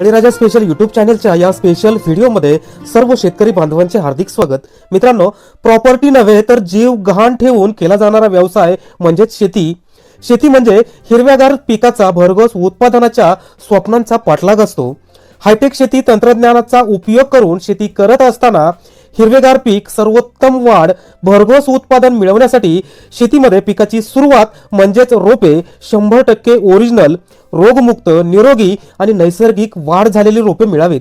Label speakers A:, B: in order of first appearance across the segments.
A: बळीराजा special YouTube चॅनलच्या या special व्हिडिओमध्ये सर्व शेतकरी बांधवांचे हार्दिक स्वागत. मित्रांनो प्रॉपर्टी नव्हे तर जीव गहाण ठेवून केला जाणारा व्यवसाय म्हणजेच शेती. शेती म्हणजे हिरव्यागार पिकाचा भरघोस उत्पादनाच्या स्वप्नांचा पाठलाग असतो. हायटेक शेती तंत्रज्ञानाचा उपयोग करून शेती करत असताना हिरवेगार पीक सर्वोत्तम वाढ भरघोस उत्पादन मिळवण्यासाठी शेतीमध्ये पिकाची सुरुवात म्हणजेच रोपे शंभर टक्के ओरिजिनल रोगमुक्त निरोगी आणि नैसर्गिक वाढ झालेली रोपे मिळावीत.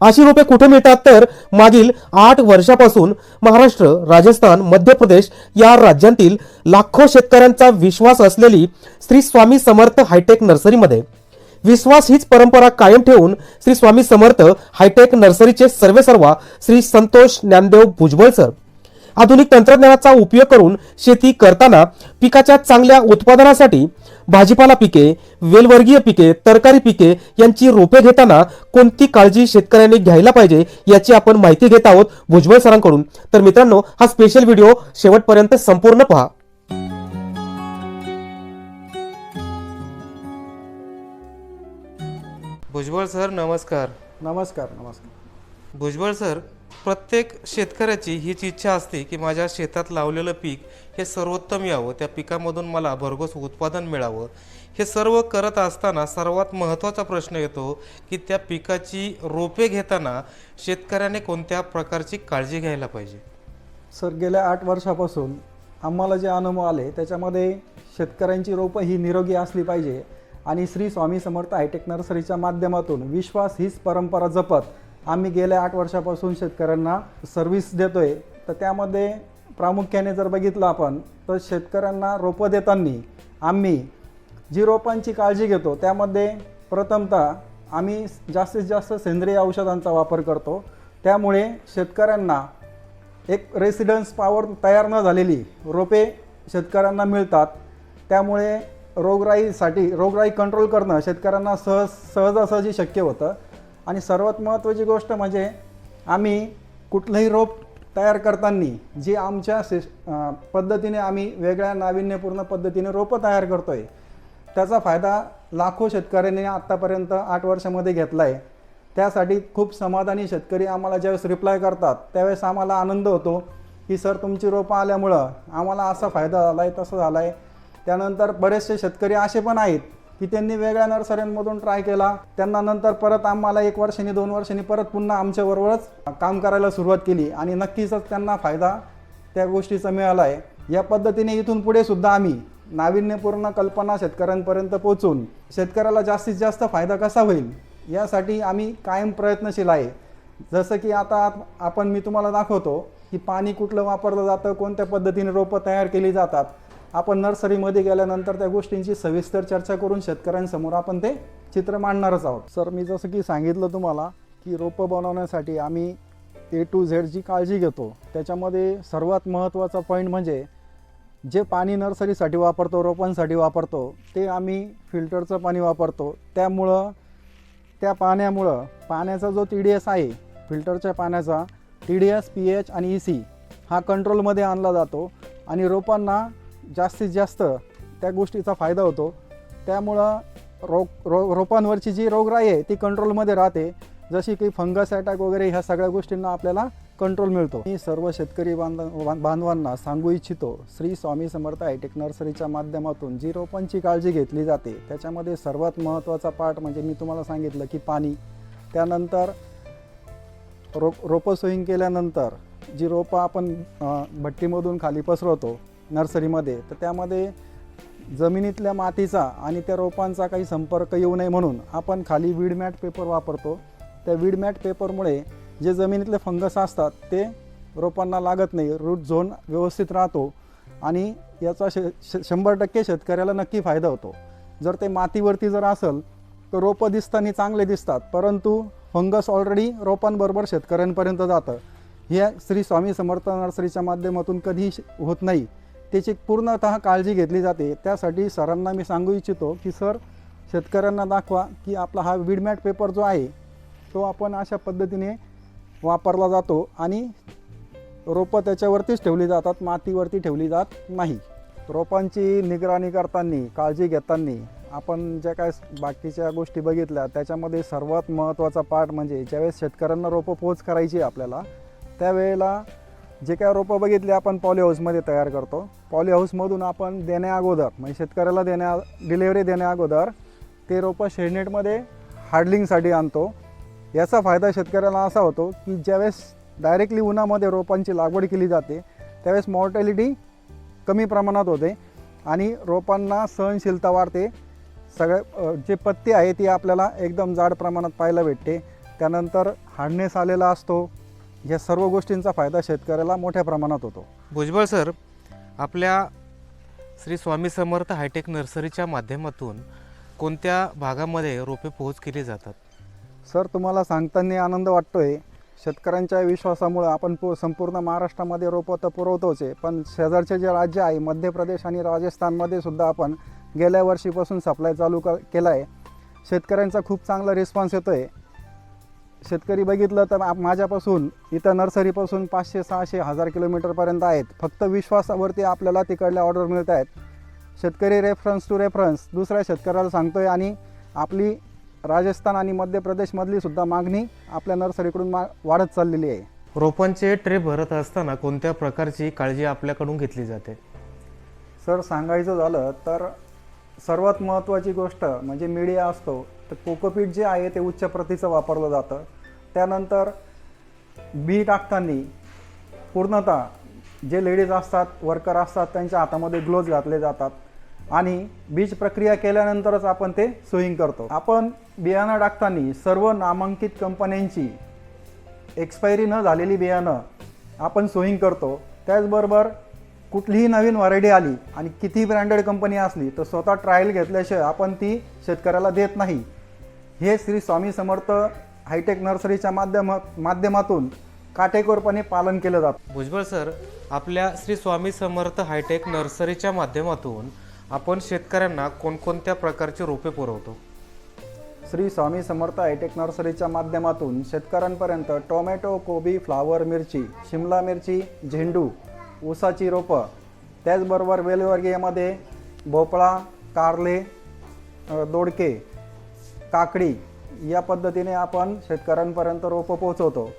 A: अशी रोपे कुठे मिळतात तर मागील आठ वर्षापासून महाराष्ट्र राजस्थान मध्य प्रदेश या राज्यांतील लाखो शेतकऱ्यांचा विश्वास असलेली श्री स्वामी समर्थ हायटेक नर्सरीमध्ये. विश्वास हीच परंपरा कायम ठेवून श्री स्वामी समर्थ हायटेक नर्सरीचे सर्वेसर्वा श्री संतोष ज्ञानदेव भुजबळ सर आधुनिक तंत्रज्ञानाचा उपयोग करून शेती करताना पिकाच्या चांगल्या उत्पादनासाठी भाजीपाला पिके वेलवर्गीय पिके तरकारी पिके यांची रोपे घेताना कोणती काळजी शेतकऱ्यांनी घ्यायला पाहिजे याची आपण माहिती घेत आहोत भुजबळ सरांकडून. तर मित्रांनो हा स्पेशल व्हिडिओ शेवटपर्यंत संपूर्ण पहा. भुजबळ सर नमस्कार.
B: नमस्कार नमस्कार.
A: भुजबळ सर प्रत्येक शेतकऱ्याची हीच इच्छा असते की माझ्या शेतात लावलेलं पीक हे सर्वोत्तम यावं त्या पिकामधून मला भरघोस उत्पादन मिळावं. हे सर्व करत असताना सर्वात महत्त्वाचा प्रश्न येतो की त्या पिकाची रोपे घेताना शेतकऱ्याने कोणत्या प्रकारची काळजी घ्यायला पाहिजे?
B: सर गेल्या आठ वर्षापासून आम्हाला जे अनुभव आले त्याच्यामध्ये शेतकऱ्यांची रोपं ही निरोगी असली पाहिजे. आणि श्री स्वामी समर्थ हायटेक नर्सरीच्या माध्यमातून विश्वास हीच परंपरा जपत आम्ही गेल्या आठ वर्षापासून शेतकऱ्यांना सर्व्हिस देतोय. तर त्यामध्ये प्रामुख्याने जर बघितलं आपण तर शेतकऱ्यांना रोपं देताना आम्ही जी रोपांची काळजी घेतो. त्यामध्ये प्रथमतः आम्ही जास्तीत जास्त सेंद्रिय औषधांचा वापर करतो. त्यामुळे शेतकऱ्यांना एक रेसिडन्स पावर तयार न झालेली रोपे शेतकऱ्यांना मिळतात. त्यामुळे रोगराईसाठी रोगराई कंट्रोल करणं शेतकऱ्यांना सहज सहजासहजी शक्य होतं. आणि सर्वात महत्त्वाची गोष्ट म्हणजे आम्ही कुठलंही रोप तयार करताना जी आमच्या सिस पद्धतीने आम्ही वेगळ्या नाविन्यपूर्ण पद्धतीने रोपं तयार करतो आहे त्याचा फायदा लाखो शेतकऱ्यांनी आत्तापर्यंत आठ वर्षामध्ये घेतला आहे त्यासाठी खूप समाधानी शेतकरी आम्हाला ज्यावेळेस रिप्लाय करतात त्यावेळेस आम्हाला आनंद होतो की सर तुमची रोपं आल्यामुळं आम्हाला असा फायदा झाला आहे तसं झाला आहे त्यानंतर बरेचसे शेतकरी असे पण आहेत की त्यांनी वेगळ्या नर्सऱ्यांमधून ट्राय केला. त्यांना नंतर परत आम्हाला एक वर्षांनी दोन वर्षांनी परत पुन्हा आमच्याबरोबरच काम करायला सुरुवात केली आणि नक्कीच त्यांना फायदा त्या गोष्टीचा मिळाला आहे या पद्धतीने इथून पुढे सुद्धा आम्ही नाविन्यपूर्ण कल्पना शेतकऱ्यांपर्यंत पोहोचून शेतकऱ्याला जास्तीत जास्त फायदा कसा होईल यासाठी आम्ही कायम प्रयत्नशील आहे. जसं की आता आपण मी तुम्हाला दाखवतो की पाणी कुठलं वापरलं जातं कोणत्या पद्धतीने रोपं तयार केली जातात. आपण नर्सरीमध्ये गेल्यानंतर त्या गोष्टींची सविस्तर चर्चा करून शेतकऱ्यांसमोर आपण ते चित्र मांडणारच आहोत. सर मी जसं की सांगितलं तुम्हाला की रोपं बनवण्यासाठी आम्ही ए टू झेड जी काळजी घेतो त्याच्यामध्ये सर्वात महत्त्वाचा पॉईंट म्हणजे जे पाणी नर्सरीसाठी वापरतो रोपांसाठी वापरतो ते आम्ही फिल्टरचं पाणी वापरतो. त्यामुळं त्या पाण्यामुळं पाण्याचा जो टी डी एस आहे फिल्टरच्या पाण्याचा T D S P H आणि ई सी हा कंट्रोलमध्ये आणला जातो आणि रोपांना जास्तीत जास्त त्या गोष्टीचा फायदा होतो. त्यामुळं रोग रो रोपांवरची जी रोगराई आहे ती कंट्रोलमध्ये राहते. जशी की फंगस अटॅक वगैरे ह्या सगळ्या गोष्टींना आपल्याला कंट्रोल मिळतो. मी सर्व शेतकरी बांधव बां- बांधवांना सांगू इच्छितो श्री स्वामी समर्थ हायटेक नर्सरीच्या माध्यमातून जी रोपांची काळजी घेतली जाते त्याच्यामध्ये सर्वात महत्त्वाचा पार्ट म्हणजे मी तुम्हाला सांगितलं की पाणी. त्यानंतर रो रोपं सोईंग केल्यानंतर जी रोपं आपण भट्टीमधून खाली पसरवतो नर्सरीमध्ये तर त्यामध्ये जमिनीतल्या मातीचा आणि त्या रोपांचा काही संपर्क येऊ नये म्हणून आपण खाली वीड मॅट पेपर वापरतो. त्या वीड मॅट पेपरमुळे जे जमिनीतले फंगस असतात ते रोपांना लागत नाही. रूट झोन व्यवस्थित राहतो आणि याचा शे श- शंभर टक्के शेतकऱ्याला नक्की फायदा होतो. जर ते मातीवरती जर असेल तर रोपं दिसताना चांगले दिसतात परंतु फंगस ऑलरेडी रोपांबरोबर शेतकऱ्यांपर्यंत जातं. हे श्री स्वामी समर्थ नर्सरीच्या माध्यमातून कधीही होत नाही. त्याची पूर्णतः काळजी घेतली जाते. त्यासाठी सरांना मी सांगू इच्छितो की सर शेतकऱ्यांना दाखवा की आपला हा विडमॅट पेपर जो आहे तो आपण अशा पद्धतीने वापरला जातो आणि रोपं त्याच्यावरतीच ठेवली जातात मातीवरती ठेवली जात नाही. रोपांची निगराणी करताना काळजी घेताना आपण ज्या काय बाकीच्या गोष्टी बघितल्या त्याच्यामध्ये सर्वात महत्त्वाचा पार्ट म्हणजे ज्यावेळेस शेतकऱ्यांना रोपं पोच करायची आहे आपल्याला त्यावेळेला जे काय रोपं बघितली आपण पॉली हाऊसमध्ये तयार करतो. पॉली हाऊसमधून आपण देण्याअगोदर म्हणजे शेतकऱ्याला देण्या डिलेवरी देण्याअगोदर ते रोपं शेडनेटमध्ये हार्डलिंगसाठी आणतो. याचा फायदा शेतकऱ्याला असा होतो की ज्यावेळेस डायरेक्टली उन्हामध्ये रोपांची लागवड केली जाते त्यावेळेस मॉर्टॅलिटी कमी प्रमाणात होते आणि रोपांना सहनशीलता वाढते. सगळे जे पत्ते आहे ती आपल्याला एकदम जाड प्रमाणात पाहायला भेटते. त्यानंतर हार्डनेस आलेला असतो. या सर्व गोष्टींचा फायदा शेतकऱ्याला मोठ्या प्रमाणात होतो.
A: भुजबळ सर आपल्या श्री स्वामी समर्थ हायटेक नर्सरीच्या माध्यमातून कोणत्या भागामध्ये रोपे पोहोच केली जातात?
B: सर तुम्हाला सांगताना आनंद वाटतोय. शेतकऱ्यांच्या विश्वासामुळे आपण पू संपूर्ण महाराष्ट्रामध्ये रोपं तर पुरवतोच आहे. पण शेजारचे जे राज्य आहे मध्य प्रदेश आणि राजस्थानमध्ये सुद्धा आपण गेल्या वर्षीपासून सप्लाय चालू क केला आहे शेतकऱ्यांचा खूप चांगला रिस्पॉन्स येतो आहे शेतकरी बघितलं तर आप- माझ्यापासून इथं नर्सरीपासून पाचशे सहाशे हजार किलोमीटरपर्यंत आहेत. फक्त विश्वासावरती आपल्याला तिकडल्या ऑर्डर मिळत आहेत. शेतकरी रेफरन्स टू रेफरन्स दुसऱ्या शेतकऱ्याला सांगतोय आणि आपली राजस्थान आणि मध्य प्रदेशमधली सुद्धा मागणी आपल्या नर्सरीकडून मा वाढत चाललेली आहे.
A: रोपांचे ट्रे भरत असताना कोणत्या प्रकारची काळजी आपल्याकडून घेतली जाते?
B: सर सांगायचं झालं तर सर्वात महत्त्वाची गोष्ट म्हणजे मीडिया असतो. तर कोकोपीट जे आहे ते उच्च प्रतीचं वापरलं जातं. त्यानंतर बी टाकताना पूर्णतः जे लेडीज असतात वर्कर असतात त्यांच्या हातामध्ये ग्लोव्ज घातले जातात आणि बीज प्रक्रिया केल्यानंतरच आपण ते सोईंग करतो. आपण बियाणं टाकताना सर्व नामांकित कंपन्यांची एक्सपायरी न झालेली बियाणं आपण सोईंग करतो. त्याचबरोबर कुठलीही नवीन व्हरायटी आली आणि किती ब्रँडेड कंपनी असली तर स्वतः ट्रायल घेतल्याशिवाय आपण ती शेतकऱ्याला देत नाही. हे श्री स्वामी समर्थ हायटेक नर्सरीच्या माध्यम माध्यमातून काटेकोरपणे पालन केलं जातं.
A: भुजबळ सर आपल्या श्री स्वामी समर्थ हायटेक नर्सरीच्या माध्यमातून आपण शेतकऱ्यांना कोणकोणत्या प्रकारचे रोपे पुरवतो?
B: श्री स्वामी समर्थ हायटेक नर्सरीच्या माध्यमातून शेतकऱ्यांपर्यंत टोमॅटो कोबी फ्लावर मिरची शिमला मिरची झेंडू ऊसाची रोपं त्याचबरोबर वेलवर्गीयमध्ये भोपळा कारले दोडके काकडी या पद्धतीने आपण शेतकऱ्यांपर्यंत रोपं पोहोचवतो.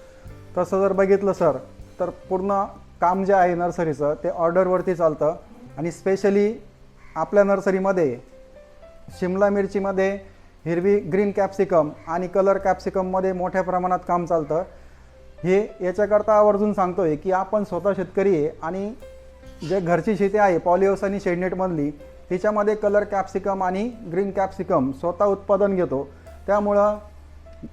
B: तसं जर बघितलं सर तर पूर्ण काम जे आहे नर्सरीचं ते ऑर्डरवरती चालतं. आणि स्पेशली आपल्या नर्सरीमध्ये शिमला मिरचीमध्ये हिरवी ग्रीन कॅप्सिकम आणि कलर कॅप्सिकममध्ये मोठ्या प्रमाणात काम चालतं. हे याच्याकरता आवर्जून सांगतो आहे की आपण स्वतः शेतकरी आहे आणि जे घरची शेती आहे पॉलिओस आणि शेडनेटमधली हिच्यामध्ये कलर कॅप्सिकम आणि ग्रीन कॅप्सिकम स्वतः उत्पादन घेतो. त्यामुळं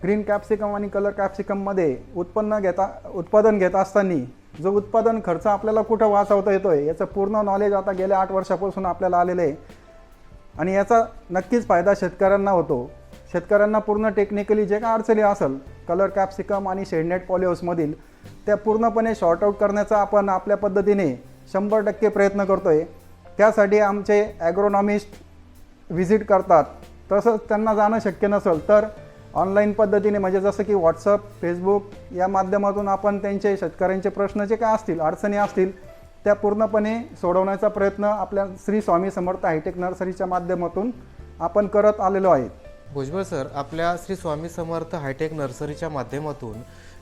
B: ग्रीन कॅप्सिकम आणि कलर कॅप्सिकममध्ये उत्पन्न घेता उत्पादन घेत असताना जो उत्पादन खर्च आपल्याला कुठं वाचवता येतो आहे याचं पूर्ण नॉलेज आता गेल्या आठ वर्षापासून आपल्याला आलेलं आहे. आणि याचा नक्कीच फायदा शेतकऱ्यांना होतो. शेतकऱ्यांना पूर्ण टेक्निकली जे काय अडचणी असेल कलर कॅप्सिकम आणि शेडनेट पॉलिहाऊसमधील त्या पूर्णपणे शॉर्ट आऊट करण्याचा आपण आपल्या पद्धतीने शंभर टक्के प्रयत्न करतो आहे त्यासाठी आमचे ॲग्रोनॉमिस्ट व्हिजिट करतात. तसंच त्यांना जाणं शक्य नसेल तर ऑनलाईन पद्धतीने म्हणजे जसं की व्हॉट्सअप फेसबुक या माध्यमातून आपण त्यांचे शेतकऱ्यांचे प्रश्न जे काय असतील अडचणी असतील त्या पूर्णपणे सोडवण्याचा प्रयत्न आपल्या श्री स्वामी समर्थ हायटेक नर्सरीच्या माध्यमातून आपण करत आलेलो आहे.
A: भुजबळ सर आपल्या श्री स्वामी समर्थ हायटेक नर्सरीच्या माध्यमातून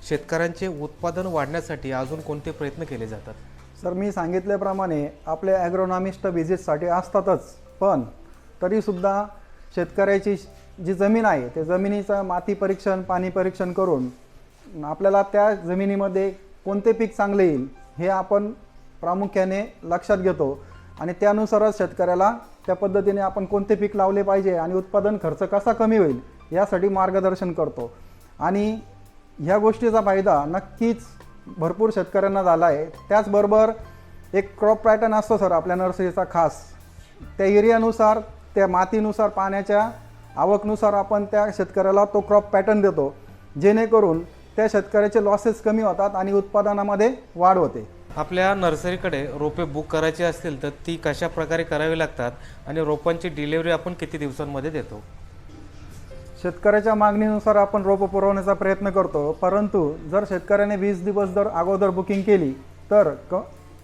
A: शेतकऱ्यांचे उत्पादन वाढण्यासाठी अजून कोणते प्रयत्न केले जातात?
B: सर मी सांगितल्याप्रमाणे आपले ॲग्रोनॉमिस्ट व्हिजिटसाठी असतातच पण तरीसुद्धा शेतकऱ्याची जी जमीन आहे त्या जमिनीचं माती परीक्षण पाणी परीक्षण करून आपल्याला त्या जमिनीमध्ये कोणते पीक चांगले येईल हे आपण प्रामुख्याने लक्षात घेतो. आणि त्यानुसारच शेतकऱ्याला त्या पद्धतीने आपण कोणते पीक लावले पाहिजे आणि उत्पादन खर्च कसा कमी होईल यासाठी मार्गदर्शन करतो. आणि ह्या गोष्टीचा फायदा नक्कीच भरपूर शेतकऱ्यांना झाला आहे त्याचबरोबर एक क्रॉप पॅटर्न असतो सर आपल्या नर्सरीचा खास. त्या एरियानुसार त्या मातीनुसार पाण्याच्या आवकनुसार आपण त्या शेतकऱ्याला तो क्रॉप पॅटर्न देतो. जेणेकरून त्या शेतकऱ्याचे लॉसेस कमी होतात आणि उत्पादनामध्ये वाढ होते.
A: आपल्या नर्सरीकडे रोपे बुक करायची असतील तर ती कशा प्रकारे करावी लागतात आणि रोपांची डिलिव्हरी आपण किती दिवसांमध्ये देतो?
B: शेतकऱ्याच्या मागणीनुसार आपण रोपं पुरवण्याचा प्रयत्न करतो परंतु जर शेतकऱ्याने वीस दिवस जर अगोदर बुकिंग केली तर क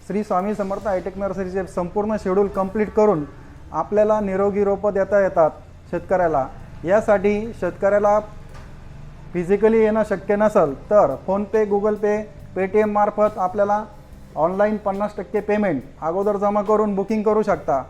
B: श्री स्वामी समर्थ हायटेक नर्सरीचे संपूर्ण शेड्यूल कंप्लीट करून आपल्याला निरोगी रोपं देता येतात शेतकऱ्याला. यासाठी शेतकऱ्याला फिजिकली येणं शक्य नसेल तर फोनपे गुगल पे पेटीएम मार्फत आपल्याला ऑनलाईन पन्नास टक्के पेमेंट अगोदर जमा करून बुकिंग करू शकता.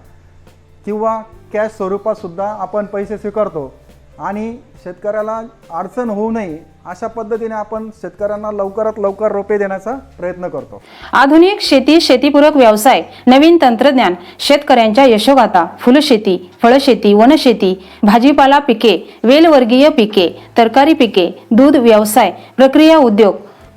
B: किंवा कॅश स्वरूपातसुद्धा आपण पैसे स्वीकारतो. आणि शेतकऱ्याला अडचण होऊ नये अशा पद्धतीने आपण शेतकऱ्यांना लवकरात लवकर रोपे देण्याचा प्रयत्न करतो.
C: आधुनिक शेती शेतीपूरक व्यवसाय नवीन तंत्रज्ञान शेतकऱ्यांच्या यशोगाथा फुलशेती फळशेती वनशेती भाजीपाला पिके वेलवर्गीय पिके तरकारी पिके दूध व्यवसाय प्रक्रिया उद्योग